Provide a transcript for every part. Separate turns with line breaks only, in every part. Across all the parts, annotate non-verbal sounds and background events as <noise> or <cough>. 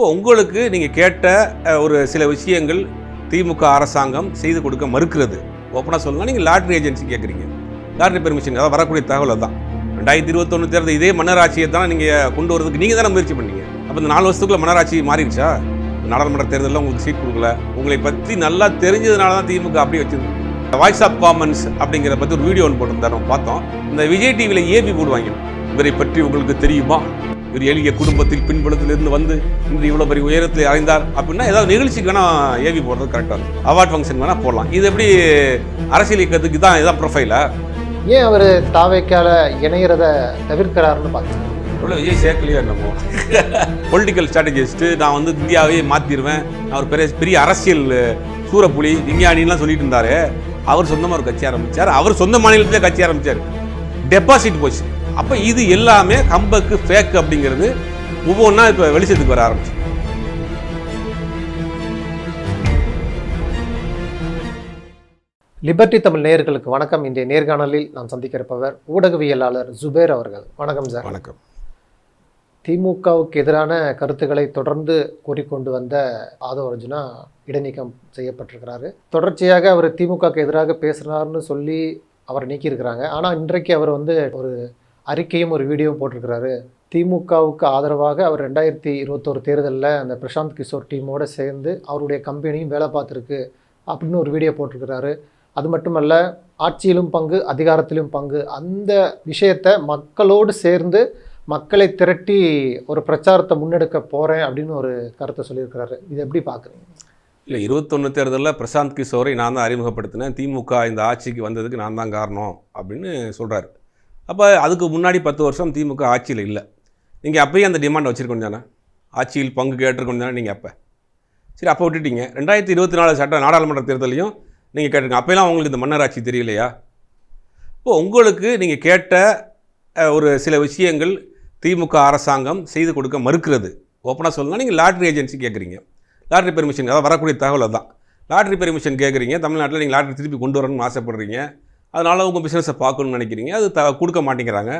இப்போ உங்களுக்கு நீங்கள் கேட்ட ஒரு சில விஷயங்கள் திமுக அரசாங்கம் செய்து கொடுக்க மறுக்கிறது. ஓப்பனாக சொல்லலாம் நீங்கள் லாட்ரி ஏஜென்சி கேட்குறீங்க லாட்ரி பெர்மிஷன் அதாவது வரக்கூடிய தகவல் தான் ரெண்டாயிரத்தி இருபத்தொன்று தேர்தல் இதே மன்னராட்சியை தான் நீங்கள் கொண்டு வரதுக்கு நீங்கள் தானே முயற்சி பண்ணீங்க. அப்போ இந்த நாலு வருஷத்துக்குள்ள மன்னராட்சி மாறிடுச்சா? நாடாளுமன்ற தேர்தலில் உங்களுக்கு சீட் கொடுக்கல. உங்களை பற்றி நல்லா தெரிஞ்சதுனால தான் திமுக அப்படியே வச்சிருக்கு. வாய்ஸ் ஆஃப் காமன்ஸ் அப்படிங்கிற பற்றி ஒரு வீடியோ ஒன்று போட்டிருந்தாரு. பார்த்தோம். இந்த விஜய் டிவியில் ஏபி போடுவாங்க. இவரை பற்றி உங்களுக்கு தெரியுமா? இவர் எளிய குடும்பத்தில் பின்புலத்திலிருந்து வந்து இன்று இவ்வளோ பெரிய உயரத்தில் அடைந்தார் அப்படின்னா ஏதாவது நிகழ்ச்சிக்கு வேணா ஏவி போடுறது கரெக்டாக இருக்கும். அவார்ட் ஃபங்க்ஷன் வேணால் போடலாம். இது எப்படி அரசியல் இயக்கத்துக்கு தான் இதான் ப்ரொஃபைலா
ஏன் அவர் தாவைக்கால இணையறத தவிர்க்கிறாருன்னு பார்க்குறேன்.
இவ்வளோ விஜய் சேர்க்கலையோ என்னமோ? பொலிட்டிக்கல் ஸ்ட்ராட்டஜிஸ்ட்டு நான் வந்து இந்தியாவே மாற்றிடுவேன் ஒரு பெரிய பெரிய அரசியல் சூரப்புலி விஞ்ஞானின்லாம் சொல்லிட்டு இருந்தாரு. அவர் சொந்தமாக ஒரு கட்சி ஆரம்பிச்சார். அவர் சொந்த மாநிலத்திலே கட்சி ஆரம்பிச்சார். டெபாசிட் போச்சு. அப்போ இது எல்லாமே கம்பக்கு ஃபேக் அப்படிங்கிறது ஒவ்வொன்றா இப்போ வெளிச்சத்துக்கு வர ஆரம்பிச்சு.
லிபர்டி தமிழ் நேயர்களுக்கு வணக்கம். இன்றைய நேர்காணலில் நாம் சந்திக்க இருப்பவர் ஊடகவியலாளர் ஜுபேர் அவர்கள். வணக்கம் சார்
வணக்கம்.
திமுகவுக்கு எதிரான கருத்துக்களை தொடர்ந்து கூறிக்கொண்டு வந்த ஆதவ அர்ஜுனா இடைநீக்கம் செய்யப்பட்டிருக்கிறாரு. தொடர்ச்சியாக அவர் திமுகவுக்கு எதிராக பேசுகிறாருன்னு சொல்லி அவர் நீக்கியிருக்கிறாங்க. ஆனால் இன்றைக்கு அவர் வந்து ஒரு அறிக்கையும் ஒரு வீடியோவும் போட்டிருக்கிறாரு. திமுகவுக்கு ஆதரவாக அவர் ரெண்டாயிரத்தி இருபத்தோரு தேர்தலில் அந்த பிரசாந்த் கிஷோர் டீமோடு சேர்ந்து அவருடைய கம்பெனியும் வேலை பார்த்துருக்கு அப்படின்னு ஒரு வீடியோ போட்டிருக்கிறாரு. அது மட்டுமல்ல ஆட்சியிலும் பங்கு அதிகாரத்திலும் பங்கு அந்த விஷயத்தை மக்களோடு சேர்ந்து மக்களை திரட்டி ஒரு பிரச்சாரத்தை முன்னெடுக்க போகிறேன் அப்படின்னு ஒரு கருத்தை சொல்லியிருக்கிறாரு. இது எப்படி பார்க்குறீங்க?
இல்லை இருபத்தொன்று தேர்தலில் பிரசாந்த் கிஷோரை நான் தான் அறிமுகப்படுத்தினேன். திமுக இந்த ஆட்சிக்கு வந்ததுக்கு நான் தான் காரணம் அப்படின்னு சொல்கிறாரு அப்போ அதுக்கு முன்னாடி பத்து வருஷம் திமுக ஆட்சியில் இல்லை. நீங்கள் அப்பயே அந்த டிமாண்ட் வச்சுருக்கணும் தானே? ஆட்சியில் பங்கு கேட்டிருக்கணும் தானே நீங்கள் அப்போ? சரி அப்போ விட்டுட்டீங்க. ரெண்டாயிரத்தி இருபத்தி நாலு சட்ட நாடாளுமன்ற தேர்தலையும் நீங்கள் கேட்டிருங்க அப்போலாம் உங்களுக்கு இந்த மன்னராட்சி தெரியலையா? இப்போ உங்களுக்கு நீங்கள் கேட்ட ஒரு சில விஷயங்கள் திமுக அரசாங்கம் செய்து கொடுக்க மறுக்கிறது. ஓப்பனாக சொல்லலாம் நீங்கள் லாட்ரி ஏஜென்சி கேட்குறீங்க லாட்ரி பெர்மிஷன் அதாவது வரக்கூடிய தகவல் தான் லாட்ரி பெர்மிஷன் கேட்குறீங்க தமிழ்நாட்டில் நீங்கள் லாட்ரி திருப்பி கொண்டு வரணும்னு ஆசைப்படுறீங்க. அதனால் உங்கள் பிஸ்னஸை பார்க்கணும்னு நினைக்கிறீங்க. அது த கொடுக்க மாட்டேங்கிறாங்க.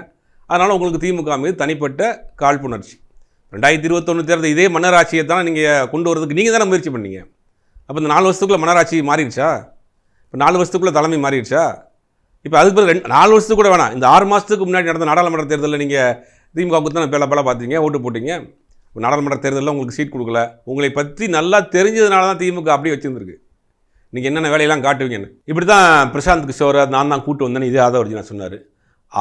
அதனால் உங்களுக்கு திமுக மீது தனிப்பட்ட காழ்ப்புணர்ச்சி. ரெண்டாயிரத்தி இருபத்தொன்று தேர்தல் இதே மன்னராட்சியை தான் நீங்கள் கொண்டு வரதுக்கு நீங்கள் தானே முயற்சி பண்ணீங்க. அப்போ இந்த நாலு வருஷத்துக்குள்ளே மன்னராட்சி மாறிடுச்சா? இப்போ நாலு வருஷத்துக்குள்ளே தலைமை மாறிடுச்சா? இப்போ அதுக்கு பிறகு ரெண்டு நாலு வருஷத்துக்கு கூட வேணாம். இந்த ஆறு மாதத்துக்கு முன்னாடி நடந்த நாடாளுமன்ற தேர்தலில் நீங்கள் திமுகவுக்கு தான் பேல பேல பார்த்தீங்க ஓட்டு போட்டீங்க. நாடாளுமன்ற தேர்தலில் உங்களுக்கு சீட் கொடுக்கல. உங்களை பற்றி நல்லா தெரிஞ்சதுனால தான் திமுக அப்படியே வச்சுருந்துருக்கு. நீங்கள் என்னென்ன வேலையெல்லாம் காட்டுவீங்கன்னு. இப்படி தான் பிரசாந்த் கிஷோர் நான் தான் கூட்டு வந்தேன்னு இதே ஆதவர்ஜினா சொன்னார்.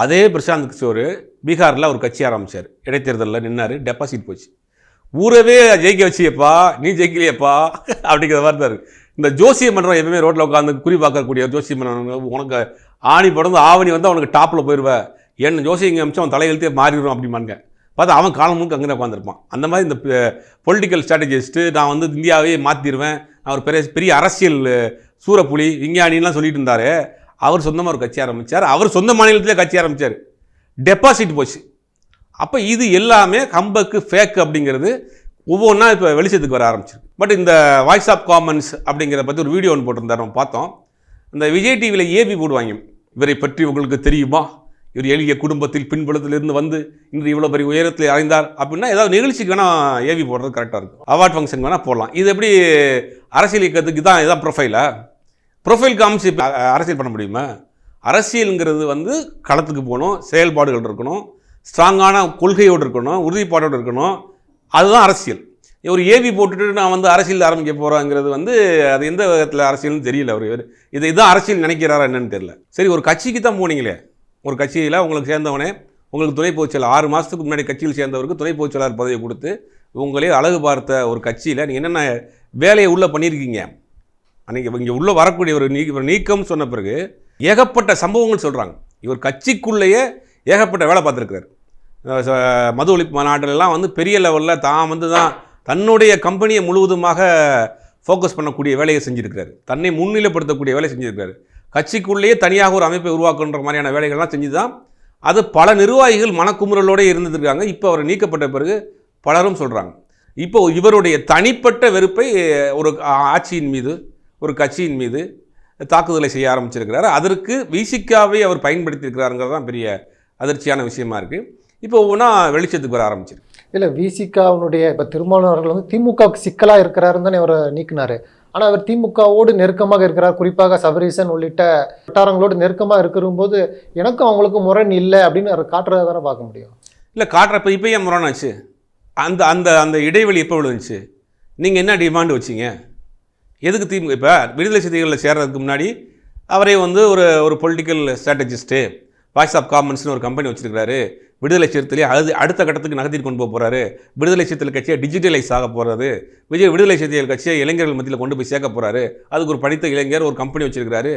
அதே பிரசாந்த் கிஷோர் பீகாரில் ஒரு கட்சி ஆரம்பித்தார் இடைத்தேர்தலில் நின்னார் டெபாசிட் போச்சு. ஊரவே ஜெயிக்க வச்சியப்பா நீ ஜெயிக்கலையப்பா அப்படிங்கிற மாதிரி தான் இந்த ஜோசிய மன்றம் எப்பவுமே ரோட்டில் உட்காந்து குறி பார்க்கக்கூடிய ஜோசிய மன்றம் உனக்கு ஆணி படந்து ஆவணி வந்து அவனுக்கு டாப்பில் போயிடுவேன் என்ன ஜோசியம் அமிச்சு அவன் தலையெழுத்தே மாறிடும் அப்படிமானுங்க பார்த்தா அவன் காலம் முழுக்க அங்கே உட்காந்துருப்பான் அந்த மாதிரி இந்த பொலிட்டிக்கல் ஸ்ட்ராட்டஜிஸ்ட்டு நான் வந்து இந்தியாவே மாற்றிடுவேன் அவர் பெரிய பெரிய அரசியல் சூரப்புலி விஞ்ஞானின்லாம் சொல்லிட்டு இருந்தார் அவர் சொந்தமாக ஒரு கட்சி ஆரம்பித்தார் அவர் சொந்த மாநிலத்திலே கட்சி ஆரம்பித்தார் டெபாசிட் போச்சு. அப்போ இது எல்லாமே கம்பக்கு ஃபேக் அப்படிங்கிறது ஒவ்வொன்றா இப்போ வெளிச்சத்துக்கு வர ஆரம்பிச்சிருக்கு. பட் இந்த வாய்ஸ் ஆஃப் காமன்ஸ் அப்படிங்கிறத பற்றி ஒரு வீடியோ ஒன்று போட்டிருந்தார் நம்ம பார்த்தோம். இந்த விஜய் டிவியில் ஏபி போடுவாங்க. இவரை பற்றி உங்களுக்கு தெரியுமா? இவர் எளிய குடும்பத்தில் பின்புலத்திலிருந்து வந்து இன்று இவ்வளோ பெரிய உயரத்தில் அடைந்தார் அப்படின்னா ஏதாவது நிகழ்ச்சிக்கு வேணால் ஏவி போடுறது கரெக்டாக இருக்கும். அவார்ட் ஃபங்க்ஷன் வேணால் போடலாம். இது எப்படி அரசியல் இயக்கத்துக்கு தான் இதான் ப்ரொஃபைலா ப்ரொஃபைல் காமிச்சு அரசியல் பண்ண முடியுமா? அரசியலுங்கிறது வந்து களத்துக்கு போகணும் செயல்பாடுகள் இருக்கணும் ஸ்ட்ராங்கான கொள்கையோடு இருக்கணும் உறுதிப்பாடோடு இருக்கணும். அதுதான் அரசியல். ஒரு ஏவி போட்டுட்டு நான் வந்து அரசியல் ஆரம்பிக்க போகிறேங்கிறது வந்து அது எந்த விதத்தில் அரசியல்னு தெரியல அவர். இது இதுதான் அரசியல் நினைக்கிறாரா என்னன்னு தெரியல. சரி ஒரு கட்சிக்கு தான் போனீங்களே. ஒரு கட்சியில் உங்களுக்கு சேர்ந்தவனே உங்களுக்கு துணை பொதுச்செயலர் ஆறு மாதத்துக்கு முன்னாடி கட்சியில் சேர்ந்தவருக்கு துணை பொதுச்செயலாளர் பதவியை கொடுத்து உங்களே அழகு பார்த்த ஒரு கட்சியில் நீங்கள் என்னென்ன வேலையை உள்ளே பண்ணியிருக்கீங்க? அன்றைக்கி இங்கே உள்ளே வரக்கூடிய ஒரு நீ நீக்கம்னு நீக்கம் சொன்ன பிறகு ஏகப்பட்ட சம்பவங்கள் சொல்கிறாங்க இவர் கட்சிக்குள்ளேயே ஏகப்பட்ட வேலை பார்த்துருக்கிறார். ச- மது ஒழிப்பு மாநாட்டிலலாம் வந்து பெரிய லெவலில் தான் வந்து தான் தன்னுடைய கம்பெனியை முழுவதுமாக ஃபோக்கஸ் பண்ணக்கூடிய வேலையை செஞ்சுருக்கிறார். தன்னை முன்னிலைப்படுத்தக்கூடிய வேலையை செஞ்சுருக்காரு கட்சிக்குள்ளேயே தனியாக ஒரு அமைப்பை உருவாக்குன்ற மாதிரியான வேலைகள்லாம் செஞ்சு தான் அது பல நிர்வாகிகள் மனக்குமுறலோடு இருந்துருக்காங்க. இப்போ அவர் நீக்கப்பட்ட பிறகு பலரும் சொல்கிறாங்க இப்போ இவருடைய தனிப்பட்ட வெறுப்பை ஒரு ஆட்சியின் மீது ஒரு கட்சியின் மீது தாக்குதலை செய்ய ஆரம்பிச்சிருக்கிறார். அதற்கு விசிகாவை அவர் பயன்படுத்தியிருக்கிறாருங்கிறது தான் பெரிய அதிர்ச்சியான விஷயமா இருக்குது இப்போ ஒவ்வொன்றா வெளிச்சத்துக்கு வர ஆரம்பிச்சிருக்கு.
இல்லை விசிகாவுடைய இப்போ திருமாவளவன் வந்து திமுகவுக்கு சிக்கலாக இருக்கிறாருன்னு தானே அவரை நீக்கினார். ஆனால் அவர் திமுகவோடு நெருக்கமாக இருக்கிறார். குறிப்பாக சபரீசன் உள்ளிட்ட வட்டாரங்களோடு நெருக்கமாக இருக்கும்போது எனக்கும் அவங்களுக்கும் முரண் இல்லை அப்படின்னு அவர் காட்டுறதை தானே பார்க்க முடியும்.
இல்லை காட்டுறப்ப இப்போ ஏன் முரணாச்சு அந்த அந்த அந்த இடைவெளி எப்போ விழுந்துச்சு? நீங்கள் என்ன டிமாண்ட் வச்சீங்க? எதுக்கு திமுக இப்போ விடுதலை செய்திகளில் சேர்றதுக்கு முன்னாடி அவரே வந்து ஒரு ஒரு பொலிட்டிக்கல் ஸ்ட்ராட்டஜிஸ்ட்டு வாய்ஸ் ஆஃப் காமன்ஸ்னு ஒரு கம்பெனி வச்சுருக்கிறாரு. விடுதலை சிறுத்தையிலே அது அடுத்த கட்டத்துக்கு நகர்த்திட்டு கொண்டு போக போகிறாரு விடுதலை சிறுத்தைகள் கட்சியை டிஜிட்டலைஸ் ஆக போகிறது விஜய் விடுதலை சிறுத்தைகள் கட்சியை இளைஞர்கள் மத்தியில் கொண்டு போய் சேர்க்க போகிறாரு அதுக்கு ஒரு படித்த இளைஞர் ஒரு கம்பெனி வச்சிருக்காரு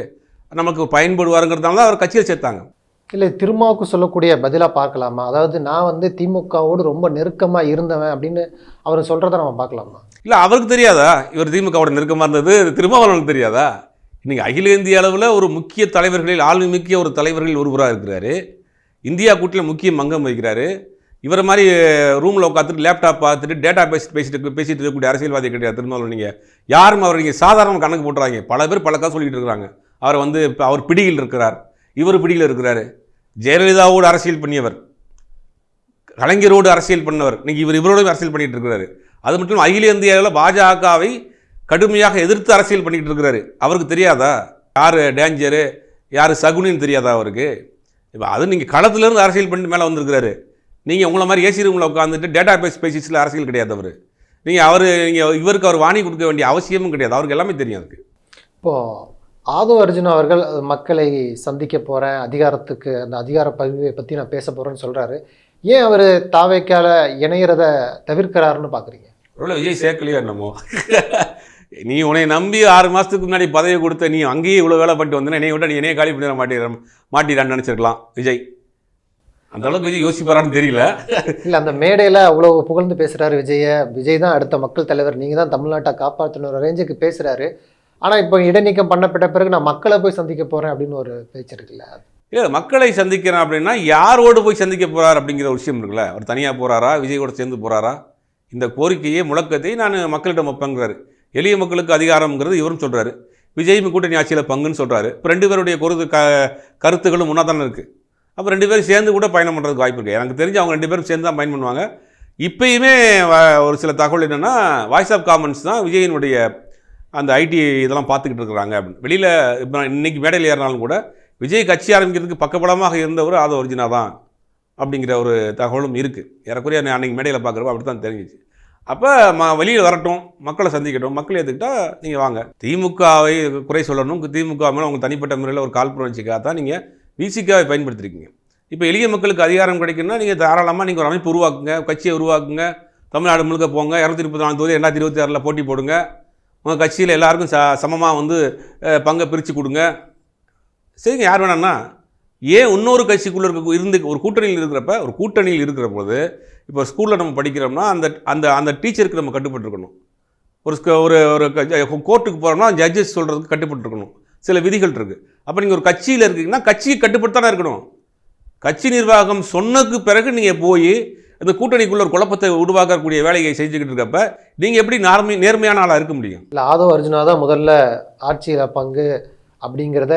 நமக்கு பயன்படுவாருங்கிறதால தான் அவர் கட்சியில் சேர்த்தாங்க.
இல்லை திருமாவுக்கு சொல்லக்கூடிய பதிலாக பார்க்கலாமா? அதாவது நான் வந்து திமுகவோடு ரொம்ப நெருக்கமாக இருந்தவன் அப்படின்னு அவர் சொல்கிறத நம்ம பார்க்கலாமா?
இல்லை அவருக்கு தெரியாதா? இவர் திமுகவோட நெருக்கமாக இருந்தது திருமாவளவனுக்கு தெரியாதா? இன்னைக்கு அகில இந்திய அளவில் ஒரு முக்கிய தலைவர்களில் ஆளுமிக்க ஒரு தலைவர்களில் ஒருவராக இருக்கிறாரு. இந்தியா கூட்டில் முக்கிய மங்கம் வகிக்கிறாரு. இவரை மாதிரி ரூமில் உட்காந்துட்டு லேப்டாப் பார்த்துட்டு டேட்டா பேசிட்டு பேசிட்டு பேசிட்டு இருக்கக்கூடிய அரசியல்வாதி கிடையாது திருமாவளவன் நீங்கள் யாரும் அவர் நீங்கள் சாதாரண கணக்கு போட்டுறாங்க. பல பேர் பல கதை சொல்லிட்டு இருக்கிறாங்க. அவர் வந்து இப்போ அவர் பிடியில் இருக்கிறார். இவர் பிடியில் இருக்கிறார். ஜெயலலிதாவோடு அரசியல் பண்ணியவர். கலைஞரோடு அரசியல் பண்ணவர். இன்றைக்கி இவர் இவரோடு அரசியல் பண்ணிட்டு இருக்கிறாரு. அது மட்டும் அகில இந்தியாவில் பாஜகவை கடுமையாக எதிர்த்து அரசியல் பண்ணிக்கிட்டு இருக்கிறாரு. அவருக்கு தெரியாதா? யார் டேஞ்சரு யார் சகுனின்னு தெரியாதா அவருக்கு? இப்போ அது நீங்கள் களத்துலேருந்து அரசியல் பண்ணிட்டு மேலே வந்திருக்கிறாரு. நீங்கள் உங்களை மாதிரி ஏசி ரூமில் உட்காந்துட்டு டேட்டா பேஸ் பேசிஸில் அரசியல் கிடையாது அவர். நீங்கள் அவர் நீங்கள் இவருக்கு அவர் வாணி கொடுக்க வேண்டிய அவசியமும் கிடையாது. அவருக்கு எல்லாமே தெரியும் அதுக்கு.
இப்போது ஆதவ அர்ஜுன் அவர்கள் மக்களை சந்திக்க போகிறேன் அதிகாரத்துக்கு அந்த அதிகார பதவியை பற்றி நான் பேச போகிறேன்னு சொல்கிறாரு ஏன் அவர் தாவைக்கால இணையிறத தவிர்க்கிறாருன்னு பார்க்குறீங்க
ஒருவேளை விஜய் சேர்க்கலையோ என்னமோ. நீ உன்னை நம்பி ஆறு மாதத்துக்கு முன்னாடி பதவி கொடுத்த நீ அங்கேயே இவ்வளோ வேலை பண்ணிட்டு வந்தேன்னா என்னைய விட நீ என்னைய காலி பண்ணிட மாட்டேற மாட்டிடான்னு நினச்சிருக்கலாம். விஜய். அந்த அளவுக்கு விஜய் யோசிப்பாரான்னு தெரியல.
இல்லை அந்த மேடையில் அவ்வளோ புகழ்ந்து பேசுகிறாரு விஜய விஜய் தான் அடுத்த மக்கள் தலைவர். நீங்கள் தான் தமிழ்நாட்டை காப்பாற்றணும் ரேஞ்சுக்கு பேசுகிறாரு ஆனால் இப்போ இடைநீக்கம் பண்ணப்பட்ட பிறகு நான் மக்களை போய் சந்திக்க போகிறேன் அப்படின்னு ஒரு பேச்சு இருக்குல்ல?
ஏ மக்களை சந்திக்கிறேன் அப்படின்னா யாரோடு போய் சந்திக்க போகிறார் அப்படிங்கிற ஒரு விஷயம் இருக்குல்ல. அவர் தனியாக போகிறாரா விஜய் கூட சேர்ந்து போகிறாரா இந்த கோரிக்கையை முழக்கத்தை நான் மக்களிடம் வைப்பேங்கிறாரு எளிய மக்களுக்கு அதிகாரம்ங்கிறது இவரும் சொல்கிறாரு விஜயும் கூட்டணி ஆட்சியில் பங்குன்னு சொல்கிறாரு இப்போ ரெண்டு பேருடைய கருத்து க கருத்துக்களும் முன்னா தானே இருக்குது அப்போ ரெண்டு பேரும் சேர்ந்து கூட பயணம் பண்ணுறதுக்கு வாய்ப்பு இருக்குது எனக்கு தெரிஞ்சு அவங்க ரெண்டு பேரும் சேர்ந்து தான் பயணம் பண்ணுவாங்க. இப்பயுமே வ- ஒரு சில தகவல் என்னென்னா வாய்ஸ் ஆஃப் காமன்ஸ் தான் விஜயினுடைய அந்த ஐடி இதெல்லாம் பார்த்துக்கிட்டு இருக்கிறாங்க அப்படின்னு. வெளியில் இப்போ இன்னைக்கு மேடையில் ஏறினாலும் கூட விஜய் கட்சி ஆரம்பிக்கிறதுக்கு பக்கபலமாக இருந்தவர் ஆதோ ஒரிஜினா தான் அப்படிங்கிற ஒரு தகவலும் இருக்குது ஏறக்குறைய நான் அன்றைக்கி மேடையில் பார்க்குறப்ப அப்படி தான் தெரிஞ்சிச்சு. அப்போ ம வெளியில் வரட்டும் மக்களை சந்திக்கட்டும் மக்கள் ஏற்றுக்கிட்டா நீங்கள் வாங்க. திமுகவை குறை சொல்லணும். திமுக மேலே உங்கள் தனிப்பட்ட முறையில் ஒரு காழ்ப்புணர்ச்சிக்காக தான் நீங்கள் விசிகாவை பயன்படுத்திருக்கீங்க. இப்போ எளிய மக்களுக்கு அதிகாரம் கிடைக்குன்னா நீங்கள் தாராளமாக நீங்கள் ஒரு அமைப்பு உருவாக்குங்க கட்சியை உருவாக்குங்க தமிழ்நாடு முழுக்க போங்க இரநூத்தி முப்பத்தி நாலு தொகுதி ரெண்டாயிரத்தி இருபத்தி ஆறில் போட்டி போடுங்க. உங்கள் கட்சியில் எல்லாருக்கும் ச சமமாக வந்து பங்கை பிரித்து கொடுங்க. சரிங்க யார் வேணான்னா ஏன் இன்னொரு கட்சிக்குள்ளே இருக்க இருந்து ஒரு கூட்டணியில் இருக்கிறப்ப ஒரு கூட்டணியில் இருக்கிற போது இப்போ ஸ்கூலில் நம்ம படிக்கிறோம்னா அந்த அந்த அந்த டீச்சருக்கு நம்ம கட்டுப்பட்டுருக்கணும். ஒரு ஸ்க- ஒரு ஒரு கோர்ட்டுக்கு போகிறோம்னா ஜட்ஜஸ் சொல்கிறதுக்கு கட்டுப்பட்டுருக்கணும். சில விதிகள் இருக்குது அப்போ நீங்கள் ஒரு கட்சியில் இருக்கீங்கன்னா கட்சி கட்டுப்பட்டு தானே இருக்கணும். கட்சி நிர்வாகம் சொன்னதுக்கு பிறகு நீங்கள் போய் இந்த கூட்டணிக்குள்ள ஒரு குழப்பத்தை உருவாக்கக்கூடிய வேலையை செஞ்சுக்கிட்டு இருக்கப்ப நீங்கள் எப்படி நார்மை நேர்மையான ஆளாக இருக்க முடியும்?
இல்லை ஆதோ அர்ஜுனா தான் முதல்ல ஆட்சியில் பங்கு அப்படிங்கிறத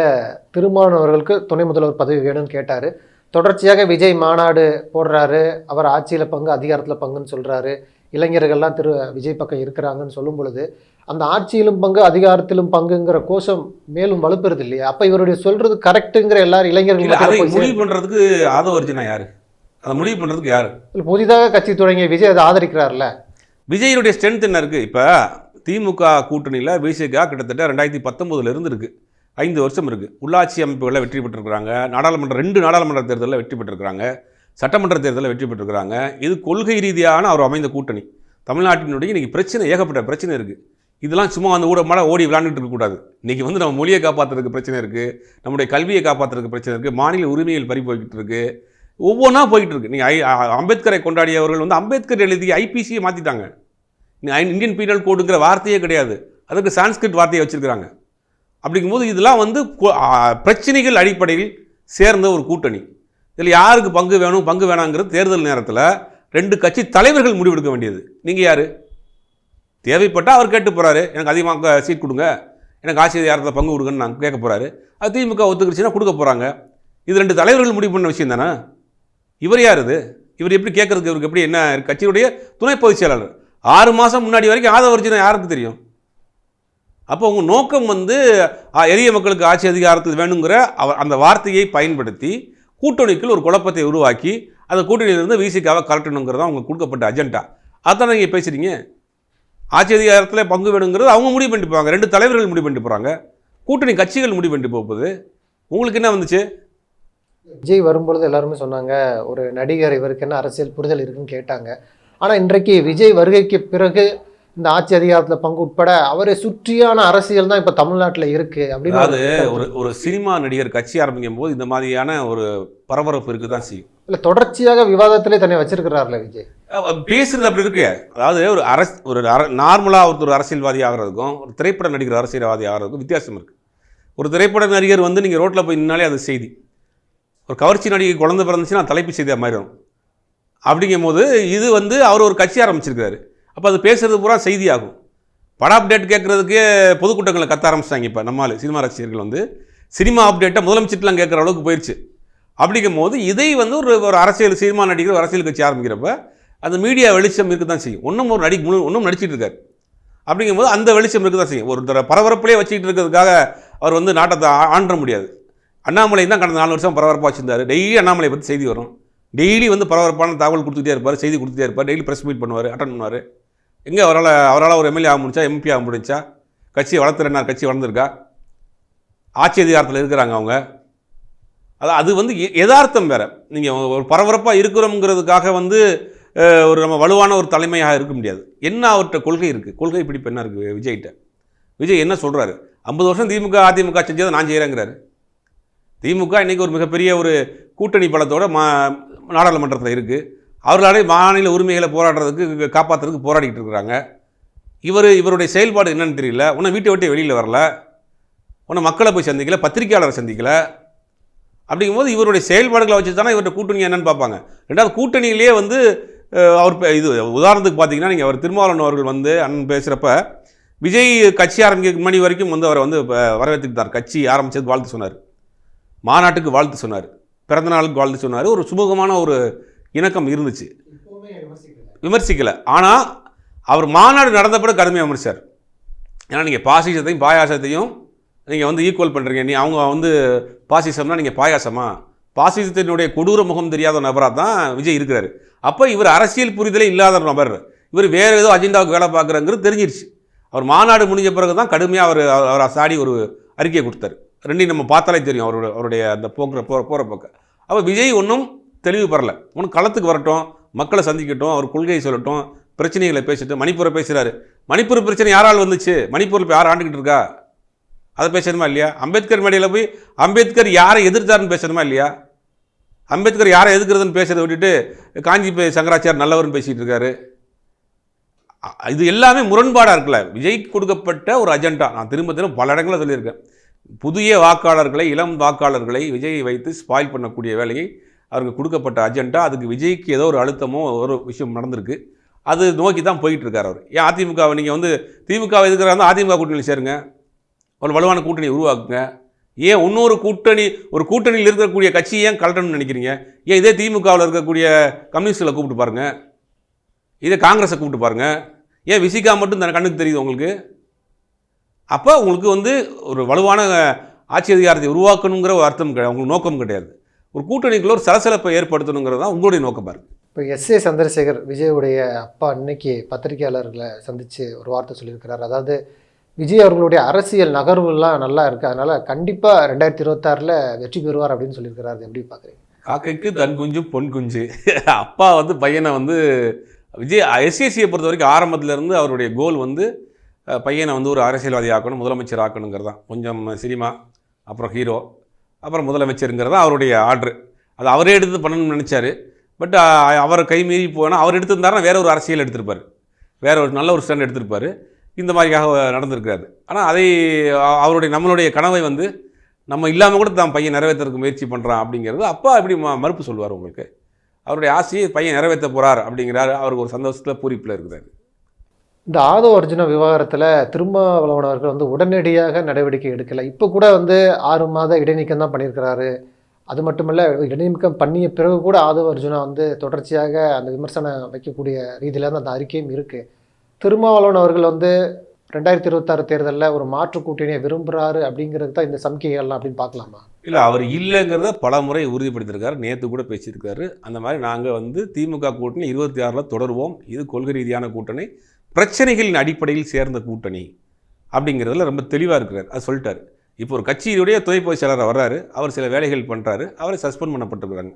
திருமாவளவன் அவர்களுக்கு துணை முதல்வர் பதவி வேணும்னு கேட்டார். தொடர்ச்சியாக விஜய் மாநாடு போடுறாரு. அவர் ஆட்சியில் பங்கு அதிகாரத்தில் பங்குன்னு சொல்கிறாரு இளைஞர்கள்லாம் திரு விஜய் பக்கம் இருக்கிறாங்கன்னு சொல்லும் பொழுது அந்த ஆட்சியிலும் பங்கு அதிகாரத்திலும் பங்குங்கிற கோஷம் மேலும் வலுப்பெறுது இல்லையா? அப்போ இவருடைய சொல்றது கரெக்ட்டுங்கிற எல்லாரும் இளைஞர்கள்
இல்லை முடிவு பண்ணுறதுக்கு ஆதவ அர்ஜுனா யார்? அதை முடிவு பண்ணுறதுக்கு யார்?
சேரும். புதிதாக கட்சி தொடங்கிய விஜய் அதை ஆதரிக்கிறார்ல.
விஜயினுடைய ஸ்ட்ரென்த் என்ன இருக்குது இப்போ திமுக கூட்டணியில் விசிகா கிட்டத்தட்ட ரெண்டாயிரத்தி பத்தொம்போதுல இருந்து இருக்குது ஐந்து வருஷம் இருக்குது உள்ளாட்சி அமைப்புகளில் வெற்றி பெற்றிருக்கிறாங்க. நாடாளுமன்ற ரெண்டு நாடாளுமன்ற தேர்தலில் வெற்றி பெற்றிருக்கிறாங்க. சட்டமன்ற தேர்தலில் வெற்றி பெற்றிருக்கிறாங்க. இது கொள்கை ரீதியான அவர் அமைந்த கூட்டணி. தமிழ்நாட்டினுடைய இன்றைக்கி பிரச்சனை ஏகப்பட்ட பிரச்சனை இருக்குது இதெல்லாம் சும்மா அந்த ஊட ஓடி விளாண்டுட்டு இருக்கக்கூடாது இன்றைக்கி வந்து நம்ம மொழியை காப்பாற்றுறதுக்கு பிரச்சனை இருக்குது நம்முடைய கல்வியை காப்பாற்றுறதுக்கு பிரச்சனை இருக்குது மாநில உரிமைகள் பறி போய்கிட்டு இருக்குது ஒவ்வொன்றா போய்கிட்டு இருக்கு. நீங்கள் ஐ அம்பேத்கரை கொண்டாடியவர்கள் வந்து அம்பேத்கர் எழுதிய ஐபிசியை மாற்றிட்டாங்க இந்தியன் பீனல் கோடுங்கிற வார்த்தையே கிடையாது. அதுக்கு சான்ஸ்கிரிட் வார்த்தையை வச்சுருக்கிறாங்க. அப்படிங்கும்போது இதெல்லாம் வந்து பிரச்சனைகள் அடிப்படையில் சேர்ந்த ஒரு கூட்டணி. இதில் யாருக்கு பங்கு வேணும் பங்கு வேணாங்கிறது தேர்தல் நேரத்தில் ரெண்டு கட்சி தலைவர்கள் முடிவெடுக்க வேண்டியது. நீங்கள் யார்? தேவைப்பட்டால் அவர் கேட்டு போகிறாரு எனக்கு அதிகமாக சீட் கொடுங்க. எனக்கு ஆசிரியர் அதிகாரத்தில் பங்கு கொடுங்கன்னு நான் கேட்க போகிறாரு அது திமுக ஒத்துக்கிடுச்சுன்னா கொடுக்க போகிறாங்க இது ரெண்டு தலைவர்கள் முடிவு பண்ண விஷயம் தானே? இவர் யார் இது? இவர் எப்படி கேட்குறதுக்கு இவருக்கு எப்படி என்ன கட்சியுடைய துணை பொதுச் செயலாளர். ஆறு மாதம் முன்னாடி வரைக்கும் ஆதவ யாருக்கு தெரியும்? அப்போ உங்கள் நோக்கம் வந்து எளிய மக்களுக்கு ஆட்சி அதிகாரத்தில் வேணுங்கிற அவர் அந்த வார்த்தையை பயன்படுத்தி கூட்டணிக்குள் ஒரு குழப்பத்தை உருவாக்கி அந்த கூட்டணியிலிருந்து விசிக்காக கலட்டணுங்கிறது தான் உங்களுக்கு கொடுக்கப்பட்ட அஜெண்டா அதான் நீங்கள் பேசுகிறீங்க ஆட்சி அதிகாரத்தில் பங்கு வேணுங்கிறது அவங்க முடிவு பண்ணிட்டு போவாங்க ரெண்டு தலைவர்கள் முடிவு பண்ணிட்டு போகிறாங்க கூட்டணி கட்சிகள் முடிவு பண்ணிட்டு போகுது. உங்களுக்கு என்ன வந்துச்சு?
விஜய் வரும்பொழுது எல்லாருமே சொன்னாங்க ஒரு நடிகர் இவருக்கு என்ன அரசியல் புரிதல் இருக்குன்னு கேட்டாங்க. ஆனால் இன்றைக்கு விஜய் வருகைக்கு பிறகு இந்த ஆட்சி அதிகாரத்தில் பங்கு உட்பட அவரை சுற்றியான அரசியல் தான் இப்போ தமிழ்நாட்டில் இருக்கு அப்படின்னு
அதாவது ஒரு ஒரு சினிமா நடிகர் கட்சி ஆரம்பிக்கும் போது இந்த மாதிரியான ஒரு பரபரப்பு இருக்கு தான் செய்யும்.
இல்லை தொடர்ச்சியாக விவாதத்திலே தன்னை வச்சிருக்கிறார்ல விஜய்.
பேசுறது அப்படி இருக்கு. அதாவது ஒரு அரசு ஒரு நார்மலாக ஒருத்தர் அரசியல்வாதி ஆகிறதுக்கும் ஒரு திரைப்பட நடிகர் அரசியல்வாதி ஆகிறதுக்கும் வித்தியாசம் இருக்குது ஒரு திரைப்பட நடிகர் வந்து நீங்கள் ரோட்டில் போய் நின்னாலே அது செய்தி. ஒரு கவர்ச்சி நடிகை குழந்தை பிறந்துச்சுன்னா தலைப்பு செய்தியாக மாறிடும். அப்படிங்கும்போது இது வந்து அவர் ஒரு கட்சி ஆரம்பிச்சிருக்காரு அப்போ அது பேசுகிறது பூரா செய்தியாகும். பட அப்டேட் கேட்குறதுக்கே பொதுக்கூட்டங்களை கத்த ஆரம்பிச்சிட்டாங்க இப்போ நம்மால் சினிமா ரசிகர்கள் வந்து. சினிமா அப்டேட்டை முதலமைச்சர்லாம் கேட்குற அளவுக்கு போயிடுச்சு அப்படிங்கும் போது இதை வந்து ஒரு ஒரு அரசியல் சினிமா நடிகர் ஒரு அரசியல் கட்சி ஆரம்பிக்கிறப்ப அந்த மீடியா வெளிச்சம் இருக்க தான் செய்யும். ஒன்றும் ஒரு நடி முழு ஒன்றும் நடிச்சிட்டு இருக்கார். அப்படிங்கும்போது அந்த வெளிச்சம் இருக்க தான் செய்யும். ஒரு தர வச்சுக்கிட்டு இருக்கிறதுக்காக அவர் வந்து நாட்டத்தை ஆண்ட முடியாது. அண்ணாமலை தான் கடந்த நாலு வருஷம் பரபரப்பாக வச்சிருந்தாரு. டெய்லி அண்ணாமலை பற்றி செய்தி வரும். டெய்லி வந்து பரபரப்பான தகவல் கொடுத்துட்டே இருப்பார் செய்தி கொடுத்துட்டே இருப்பார். டெய்லி ப்ரெஸ் மீட் பண்ணுவார் அட்டன் பண்ணுவார். எங்கே அவரால் அவரால் ஒரு எம்எல்ஏ ஆக முடிச்சா எம்பி ஆக முடிஞ்சா கட்சி வளர்த்துறேன்னார் கட்சி வளர்ந்துருக்கா? ஆட்சி அதிகாரத்தில் இருக்கிறாங்க அவங்க. அது அது வந்து எ- யதார்த்தம் வேறு. நீங்கள் ஒரு பரபரப்பாக இருக்கிறோங்கிறதுக்காக வந்து ஒரு நம்ம வலுவான ஒரு தலைமையாக இருக்க முடியாது. என்ன அவர்கிட்ட கொள்கை இருக்குது கொள்கை பிடிப்பு என்ன இருக்குது விஜய்கிட்ட? விஜய் என்ன சொல்கிறாரு ஐம்பது வருஷம் திமுக அதிமுக செஞ்சதை நான் செய்கிறேங்கிறாரு திமுக இன்றைக்கி ஒரு மிகப்பெரிய ஒரு கூட்டணி பலத்தோட மா நாடாளுமன்றத்தில் இருக்குது அவர்களுடைய மாநில உரிமைகளை போராடுறதுக்கு காப்பாற்றுறதுக்கு போராடிக்கிட்டு இருக்கிறாங்க. இவர் இவருடைய செயல்பாடு என்னன்னு தெரியல. உன்னை வீட்டை விட்டு வெளியில் வரல. உன்னை மக்களை போய் சந்திக்கல பத்திரிக்கையாளரை சந்திக்கல. அப்படிங்கும்போது இவருடைய செயல்பாடுகளை வச்சு தானே இவருடைய கூட்டணி என்னன்னு பார்ப்பாங்க. ரெண்டாவது கூட்டணியிலேயே வந்து அவர் இது உதாரணத்துக்கு பார்த்தீங்கன்னா நீங்கள் அவர் திருமாவளவன் அவர்கள் வந்து அண்ணன் பேசுகிறப்ப விஜய் கட்சி ஆரம்பிக்க மணி வரைக்கும் வந்து அவரை வந்து வரவேற்றுக்கிட்டார். கட்சி ஆரம்பித்தது வாழ்த்து சொன்னார். மாநாட்டுக்கு வாழ்த்து சொன்னார். பிறந்த நாளுக்கு வாழ்த்து சொன்னார். ஒரு சுமூகமான ஒரு இணக்கம் இருந்துச்சு. விமர்சிக்கலை. ஆனால் அவர் மாநாடு நடந்தப்பட கடுமையாக விமர்சிச்சார். ஏன்னா நீங்கள் பாசிசத்தையும் பாயாசத்தையும் நீங்கள் வந்து ஈக்குவல் பண்ணுறீங்க நீ அவங்க வந்து பாசிசம்னா நீங்கள் பாயாசமா? பாசிசத்தினுடைய கொடூர முகம் தெரியாத நபராக தான் விஜய் இருக்கிறாரு. அப்போ இவர் அரசியல் புரிதலே இல்லாத நபர். இவர் வேறு ஏதோ அஜெண்டாவுக்கு வேலை பார்க்குறங்கிறது தெரிஞ்சிருச்சு. அவர் மாநாடு முடிஞ்ச பிறகு தான் கடுமையாக அவர் அவர் சாடி ஒரு அறிக்கையை கொடுத்தாரு. ரெண்டையும் நம்ம பார்த்தாலே தெரியும் அவருடைய அவருடைய அந்த போக்குற போகிற போகிற போக்க அப்போ விஜய் ஒன்றும் தெளிவு பெறல. ஒன்று களத்துக்கு வரட்டும் மக்களை சந்திக்கட்டும் அவர் கொள்கையை சொல்லட்டும் பிரச்சனைகளை பேசட்டும் மணிப்பூரை பேசுகிறாரு மணிப்பூர் பிரச்சனை யாரால் வந்துச்சு? மணிப்பூரில் இப்போ யார் ஆண்டுக்கிட்டு இருக்கா? அதை பேசணுமா இல்லையா? அம்பேத்கர் மேடையில் போய் அம்பேத்கர் யாரை எதிர்த்தாருன்னு பேசணுமா இல்லையா? அம்பேத்கர் யாரை எதிர்க்கிறதுன்னு பேசுறதை விட்டுட்டு காஞ்சி பே- சங்கராச்சார் நல்லவர்னு பேசிகிட்டு இருக்காரு. இது எல்லாமே முரண்பாடாக இருக்குல்ல. விஜய்க்கு கொடுக்கப்பட்ட ஒரு அஜெண்டா. நான் திரும்ப திரும்ப பல இடங்களில் சொல்லியிருக்கேன். புதிய வாக்காளர்களை இளம் வாக்காளர்களை விஜயை வைத்து ஸ்பாயில் பண்ணக்கூடிய வேலையை அவருக்கு கொடுக்கப்பட்ட அஜெண்டா அதுக்கு விஜய்க்கு ஏதோ ஒரு அழுத்தமோ ஒரு விஷயம் நடந்திருக்கு. அது நோக்கி தான் போயிட்டுருக்கார் அவர். ஏன் அதிமுகவை நீங்கள் வந்து திமுக எதுக்குறாங்க அதிமுக கூட்டணியில் சேருங்க. ஒரு வலுவான கூட்டணி உருவாக்குங்க. ஏன் இன்னொரு கூட்டணி ஒரு கூட்டணியில் இருக்கக்கூடிய கட்சி ஏன் கலட்டணும்னு நினைக்கிறீங்க? ஏன் இதே திமுகவில் இருக்கக்கூடிய கம்யூனிஸ்டில் கூப்பிட்டு பாருங்கள் இதே காங்கிரஸை கூப்பிட்டு பாருங்கள் ஏன் விசிகா மட்டும் தன் கண்ணுக்கு தெரியுது உங்களுக்கு? அப்போ உங்களுக்கு வந்து ஒரு வலுவான ஆட்சி அதிகாரத்தை உருவாக்கணுங்கிற ஒரு அர்த்தம் கிடையாது. உங்களுக்கு நோக்கம் கிடையாது. ஒரு கூட்டணிக்குள்ள ஒரு சலசலப்பை ஏற்படுத்தணுங்கிறது தான் உங்களுடைய நோக்கமாக இருக்குது
இப்போ எஸ் ஏ சந்திரசேகர் விஜயுடைய அப்பா இன்னைக்கு பத்திரிகையாளர்களை சந்தித்து ஒரு வார்த்தை சொல்லியிருக்கிறார். அதாவது விஜய் அவர்களுடைய அரசியல் நகர்வுலாம் நல்லா இருக்குது அதனால் கண்டிப்பாக ரெண்டாயிரத்தி இருபத்தாறில் வெற்றி பெறுவார் அப்படின்னு சொல்லியிருக்கிறார். எப்படி பார்க்குறீங்க
காக்கைக்கு தன் குஞ்சு பொன் குஞ்சு. <laughs> அப்பா வந்து பையனை வந்து விஜய் எஸ்எஸ்சியை பொறுத்த வரைக்கும் ஆரம்பத்துல இருந்து அவருடைய கோல் வந்து பையனை வந்து ஒரு அரசியல்வாதி ஆக்கணும் முதலமைச்சர் ஆக்கணுங்கிறது தான். கொஞ்சம் சினிமா அப்புறம் ஹீரோ அப்புறம் முதலமைச்சருங்கிறது தான் அவருடைய ஆர்டர் அது அவரே எடுத்து பண்ணணும்னு நினச்சாரு. பட் அவர் கை மீறி போனால் அவர் எடுத்திருந்தாருன்னா வேற ஒரு அரசியல் எடுத்திருப்பார். வேற ஒரு நல்ல ஒரு ஸ்டாண்ட் எடுத்திருப்பார். இந்த மாதிரியாக நடந்திருக்காரு ஆனால் அதை அவருடைய நம்மளுடைய கனவை வந்து நம்ம இல்லாமல் கூட தான் பையன் நிறைவேற்றுறதுக்கு முயற்சி பண்ணுறான் அப்படிங்கிறது அப்பா இப்படி ம மறுப்பு சொல்லுவார் உங்களுக்கு? அவருடைய ஆசையை பையன் நிறைவேற்ற போகிறார் அப்படிங்கிறாரு. அவருக்கு ஒரு சந்தோஷத்தில் பூரிப்பில் இருக்கிறாரு.
இந்த ஆதோ அர்ஜுன விவகாரத்தில் திருமாவளவன் அவர்கள் வந்து உடனடியாக நடவடிக்கை எடுக்கலை. இப்போ கூட வந்து ஆறு மாத இடைநீக்கம் தான் பண்ணியிருக்கிறாரு. அது மட்டுமல்ல இடைநீக்கம் பண்ணிய பிறகு கூட ஆதவ அர்ஜுனா வந்து தொடர்ச்சியாக அந்த விமர்சனம் வைக்கக்கூடிய ரீதியில் தான் அந்த அறிக்கையும் இருக்குது திருமாவளவன் அவர்கள் வந்து ரெண்டாயிரத்தி இருபத்தாறு தேர்தலில் ஒரு மாற்று கூட்டணியை விரும்புகிறாரு அப்படிங்கிறது தான் இந்த சமிக்கைகள்லாம் அப்படின்னு பார்க்கலாமா?
இல்லை அவர் இல்லைங்கிறத பல முறை உறுதிப்படுத்தியிருக்காரு. நேற்று கூட பேசியிருக்காரு. அந்த மாதிரி நாங்கள் வந்து திமுக கூட்டணி இருபத்தி ஆறில் தொடருவோம். இது கொள்கை ரீதியான கூட்டணி. பிரச்சனைகளின் அடிப்படையில் சேர்ந்த கூட்டணி அப்படிங்கிறதுல ரொம்ப தெளிவாக இருக்கிறார். அது சொல்லிட்டார். இப்போ ஒரு கட்சியினுடைய துணை பொதுச் வர்றாரு. அவர் சில வேலைகள் பண்ணுறாரு அவரை சஸ்பெண்ட் பண்ணப்பட்டிருக்கிறாங்க.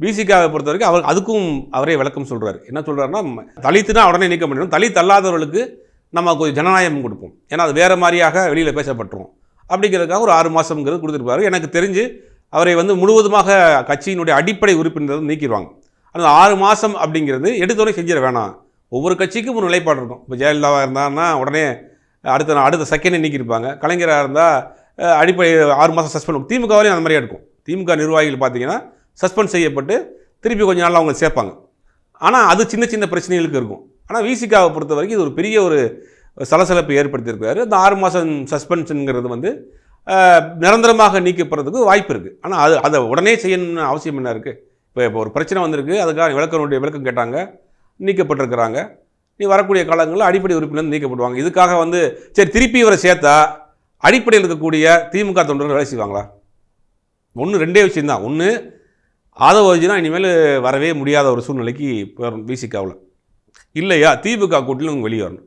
பிசிகாவை பொறுத்த வரைக்கும் அவர் அதுக்கும் அவரே விளக்கம் சொல்கிறார் என்ன சொல்கிறாருன்னா தலித்துனா உடனே நீக்க முடியும் தலித் அல்லாதவர்களுக்கு நம்ம கொஞ்சம் ஜனநாயகம் கொடுப்போம். ஏன்னா அது வேறு மாதிரியாக வெளியில் பேசப்பட்டுரும். அப்படிங்கிறதுக்காக ஒரு ஆறு மாதம்ங்கிறது கொடுத்துருப்பாரு. எனக்கு தெரிஞ்சு அவரை வந்து முழுவதுமாக கட்சியினுடைய அடிப்படை உறுப்பினர் நீக்கிடுவாங்க. அந்த ஆறு மாதம் அப்படிங்கிறது எடுத்தோடனே செஞ்சிட வேணாம். ஒவ்வொரு கட்சிக்கும் ஒரு நிலைப்பாடு இருக்கும். இப்போ ஜெயலலிதாவாக இருந்தான்னா உடனே அடுத்த அடுத்த செகண்டே நீக்கியிருப்பாங்க. கலைஞராக இருந்தால் அடிப்படை ஆறு மாதம் சஸ்பெண்ட் திமுகவிலையும் அந்த மாதிரியே இருக்கும். திமுக நிர்வாகிகள் பார்த்தீங்கன்னா சஸ்பெண்ட் செய்யப்பட்டு திருப்பி கொஞ்ச நாள் அவங்க சேர்ப்பாங்க. ஆனால் அது சின்ன சின்ன பிரச்சனைகளுக்கு இருக்கும். ஆனால் விசிகாவை பொறுத்த வரைக்கும் இது ஒரு பெரிய ஒரு சலசலப்பை ஏற்படுத்தியிருக்காரு. அந்த ஆறு மாதம் சஸ்பென்ஷனுங்கிறது வந்து நிரந்தரமாக நீக்கப்படுறதுக்கு வாய்ப்பு இருக்குது ஆனால் அது அதை உடனே செய்யணும்னு அவசியம் என்ன இருக்குது இப்போ இப்போ ஒரு பிரச்சனை வந்திருக்கு. அதுக்காக விளக்கனுடைய விளக்கம் கேட்டாங்க. நீக்கப்பட்டிருக்கிறாங்க. நீ வரக்கூடிய காலங்களில் அடிப்படை உறுப்பினர் நீக்கப்படுவாங்க இதுக்காக வந்து சரி திருப்பி இவரை சேர்த்தா அடிப்படையில் இருக்கக்கூடிய திமுக தொண்டர்கள் வேலை செய்வாங்களா? ஒன்று ரெண்டே விஷயம்தான். ஒன்று ஆதவ அர்ஜுனா இனிமேல் வரவே முடியாத ஒரு சூழ்நிலைக்கு போயிடும் விசிகாவில் இல்லையா? திமுக கூட்டிலும் அவங்க வெளியே வரணும்.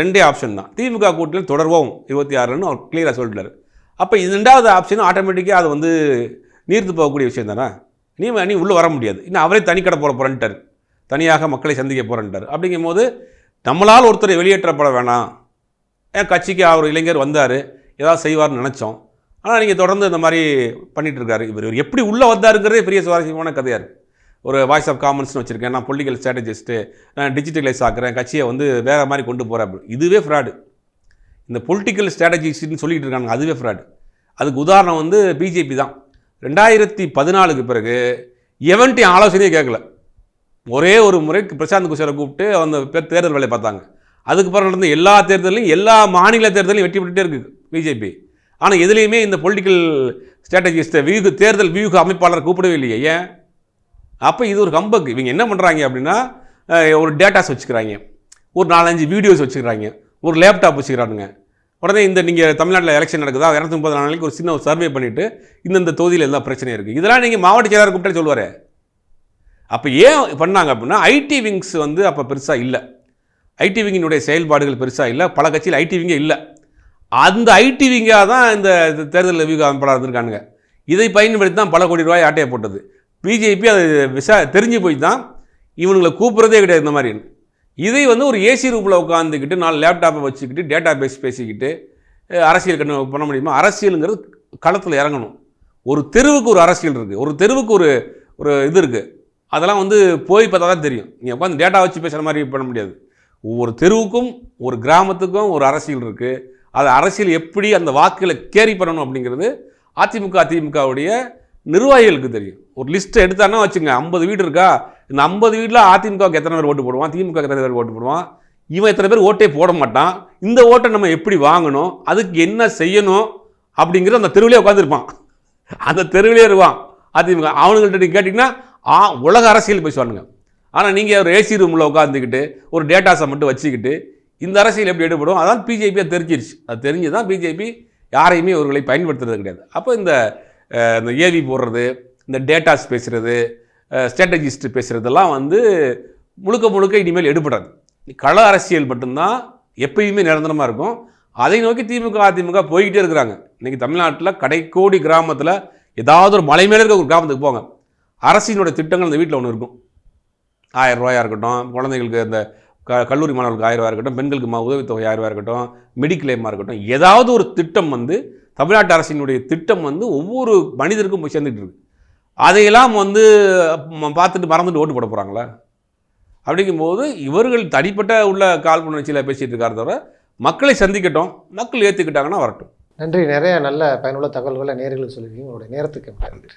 ரெண்டே ஆப்ஷன் தான் திமுக கூட்டிலும் தொடர்வோம். இருபத்தி ஆறுன்னு அவர் கிளியராக சொல்லிட்டார். அப்போ இது ரெண்டாவது ஆப்ஷனும் ஆட்டோமேட்டிக்காக அது வந்து நீர்த்து போகக்கூடிய விஷயம் தானே நீ நீ உள்ளே வர முடியாது. இன்னும் அவரே தனிக்கடை போட போகிறேன்ட்டார் தனியாக மக்களை சந்திக்க போகிறேன்ட்டார் அப்படிங்கும்போது நம்மளால் ஒருத்தரை வெளியேற்றப்பட வேணாம். ஏன் கட்சிக்கு அவர் இளைஞர் வந்தார் ஏதாவது செய்வார்னு நினச்சோம். ஆனால் நீங்கள் தொடர்ந்து இந்த மாதிரி பண்ணிகிட்ருக்காரு இவர் இவர் எப்படி உள்ளே வந்தாருங்கிறதே பெரிய சுவாரஸ்யமான கதையாக இருக்குது ஒரு வாய்ஸ் ஆஃப் காமன்ஸ்னு வச்சுருக்கேன். நான் பொலிட்டிக்கல் ஸ்ட்ராட்டஜிஸ்ட்டு நான் டிஜிட்டலைஸ் ஆக்குறேன். கட்சியை வந்து வேறு மாதிரி கொண்டு போகிறேன் இதுவே ஃப்ராடு இந்த பொலிட்டிக்கல் ஸ்ட்ராட்டஜிஸ்ட்னு சொல்லிட்டு இருக்காங்க. அதுவே ஃப்ராடு அதுக்கு உதாரணம் வந்து பிஜேபி தான். ரெண்டாயிரத்தி பதினாலுக்கு பிறகு எவன்ட்டையும் ஆலோசனையே கேட்கல. ஒரே ஒரு முறை பிரசாந்த் குஷரை கூப்பிட்டு அந்த பேர் தேர்தல் வேலையை பார்த்தாங்க. அதுக்கு பிறகு நடந்த எல்லா தேர்தலையும் எல்லா மாநில தேர்தலையும் வெற்றி பெற்றுட்டே இருக்குது பிஜேபி. ஆனால் எதுலேயுமே இந்த பொலிட்டிக்கல் ஸ்ட்ராட்டஜிஸ்ட்டை வியூக தேர்தல் வியூக அமைப்பாளர் கூப்பிடவே இல்லையே ஏன்? அப்போ இது ஒரு கம்பக்கு. இவங்க என்ன பண்ணுறாங்க அப்படின்னா ஒரு டேட்டாஸ் வச்சுக்கிறாங்க. ஒரு நாலஞ்சு வீடியோஸ் வச்சுக்கிறாங்க. ஒரு லேப்டாப் வச்சுக்கிறானுங்க. உடனே இந்த நீங்கள் தமிழ்நாட்டில் எலெக்ஷன் நடக்குதா? இரநூத்தி முப்பது நாளைக்கு ஒரு சின்ன ஒரு சர்வே பண்ணிவிட்டு இந்தந்த தொகுதியில் எல்லாம் பிரச்சனை இருக்குது இதெல்லாம் நீங்கள் மாவட்ட செயலாளர் கூப்பிட்டே சொல்லுவார். அப்போ ஏன் பண்ணாங்க அப்படின்னா ஐடி விங்ஸ் வந்து அப்போ பெருசாக இல்லை. ஐடி விங்கினுடைய செயல்பாடுகள் பெருசாக இல்லை. பல கட்சியில் ஐடி விங்கே இல்லை. அந்த ஐடி விங்காக தான் இந்த தேர்தல் வியூக அமைப்பாளர் இருந்திருக்கானுங்க. இதை பயன்படுத்தி தான் பல கோடி ரூபாய் ஆட்டையை போட்டது. பிஜேபி அது விசா தெரிஞ்சு போய் தான் இவனுங்களை கூப்பிட்றதே கிடையாது இந்த மாதிரி. இதை வந்து ஒரு ஏசி ரூமில் உட்காந்துக்கிட்டு நாலு லேப்டாப்பை வச்சுக்கிட்டு டேட்டா பேஸ் பேசிக்கிட்டு அரசியல் கண்ணு பண்ண முடியுமா? அரசியலுங்கிறது களத்தில் இறங்கணும். ஒரு தெருவுக்கு ஒரு அரசியல் இருக்குது ஒரு தெருவுக்கு ஒரு ஒரு இது இருக்குது அதெல்லாம் வந்து போய் பார்த்தா தான் தெரியும். நீங்கள் உட்காந்து டேட்டா வச்சு பேசுகிற மாதிரி பண்ண முடியாது. ஒவ்வொரு தெருவுக்கும் ஒரு கிராமத்துக்கும் ஒரு அரசியல் இருக்குது அது அரசியல் எப்படி அந்த வாக்குகளை கேரி பண்ணணும் அப்படிங்கிறது அதிமுக அதிமுகவுடைய நிர்வாகிகளுக்கு தெரியும். ஒரு லிஸ்ட்டை எடுத்தான்னா வச்சுங்க ஐம்பது வீடு இருக்கா? இந்த ஐம்பது வீட்டில் அதிமுகவுக்கு எத்தனை பேர் ஓட்டு போடுவான்? திமுக எத்தனை பேர் ஓட்டு போடுவான்? இவன் எத்தனை பேர் ஓட்டே போட மாட்டான்? இந்த ஓட்டை நம்ம எப்படி வாங்கணும்? அதுக்கு என்ன செய்யணும்? அப்படிங்கிறது அந்த தெருவிலே உட்காந்துருப்பான் அந்த தெருவிலே இருப்பான் அதிமுக. அவனுங்கள்ட்ட நீங்கள் கேட்டிங்கன்னா ஆ உலக அரசியல் பேசுவானுங்க ஆனால் நீங்கள் ஒரு ஏசி ரூமில் உட்காந்துக்கிட்டு ஒரு டேட்டாஸை மட்டும் வச்சுக்கிட்டு இந்த அரசியல் எப்படி எடுபடும்? அதான் பிஜேபியாக தெரிஞ்சிருச்சு. அது தெரிஞ்சு தான் பிஜேபி யாரையுமே இவர்களை பயன்படுத்துறது கிடையாது. அப்போ இந்த இந்த ஏவி போடுறது இந்த டேட்டாஸ் பேசுகிறது ஸ்ட்ராட்டஜிஸ்ட் பேசுகிறதெல்லாம் வந்து முழுக்க முழுக்க இனிமேல் எடுபடாது. கள அரசியல் மட்டும்தான் எப்பயுமே நிரந்தரமாக இருக்கும். அதை நோக்கி திமுக அதிமுக போய்கிட்டே இருக்கிறாங்க. இன்றைக்கி தமிழ்நாட்டில் கடைக்கோடி கிராமத்தில் ஏதாவது ஒரு மலை மேலே இருக்க ஒரு கிராமத்துக்கு போங்க. அரசினுடைய திட்டங்கள் அந்த வீட்டில் ஒன்று இருக்கும். ஆயிரம் ரூபாயாக இருக்கட்டும் குழந்தைகளுக்கு அந்த க கல்லூரி மாணவர்களுக்கு ஆயிரம் ரூபாய் இருக்கட்டும் பெண்களுக்கு மா உதவித்தொகை ஆயிரம் ரூபாய் இருக்கட்டும் மெடிக்ளைமாக இருக்கட்டும் ஏதாவது ஒரு திட்டம் வந்து தமிழ்நாட்டு அரசினுடைய திட்டம் வந்து ஒவ்வொரு மனிதருக்கும் போய் சேர்ந்துட்டு இருக்கு. அதையெல்லாம் வந்து பார்த்துட்டு மறந்துட்டு ஓட்டு போட போகிறாங்களா அப்படிங்கும்போது இவர்கள் தனிப்பட்ட உள்ள காழ்ப்புணர்ச்சியில் பேசிகிட்டு இருக்கார் தவிர மக்களை சந்திக்கட்டும் மக்கள் ஏற்றுக்கிட்டாங்கன்னா வரட்டும்.
நன்றி. நிறைய நல்ல பயனுள்ள தகவல்களை நேர்களுக்கு சொல்லியிருக்கீங்க. உங்களுடைய நேரத்துக்கு நன்றி.